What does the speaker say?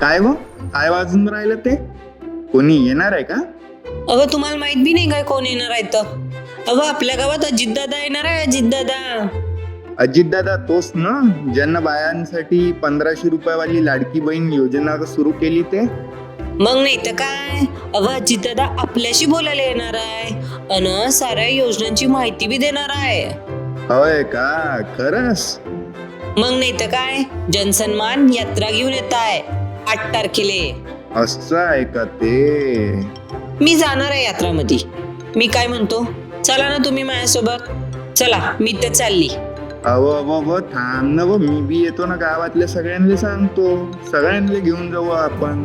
काय हो? काय वाजून राहिलं ते? कोणी येणार आहे का? अगं तुम्हाला माहीत बी नाही काय कोण येणार आहे तर अगं आपल्या गावात अजितदादा येणार आहे अजितदादा. अजितदादा तोच ना? ज्यांना बायांसाठी पंधराशे रुपयावाली लाडकी बहीण योजना सुरू केली ते? मग नाही तर काय? अगं अजितदादा आपल्याशी बोलायला येणार आहे. अन साऱ्या योजनांची माहिती बी देणार आहे. होय का? खरंच? मग नाही तर काय? जनसन्मान यात्रा घेऊन येत आहे. आठ तारखेले. असं आहे का ते? मी जाणार आहे यात्रामध्ये. मी काय म्हणतो? चला ना तुम्ही माझ्यासोबत. चला मी तर चालली. अव अव अव थांब ना व मी बी येतो ना गावातल्या सगळ्यांना सांगतो. सगळ्यांना घेऊन जाऊ आपण.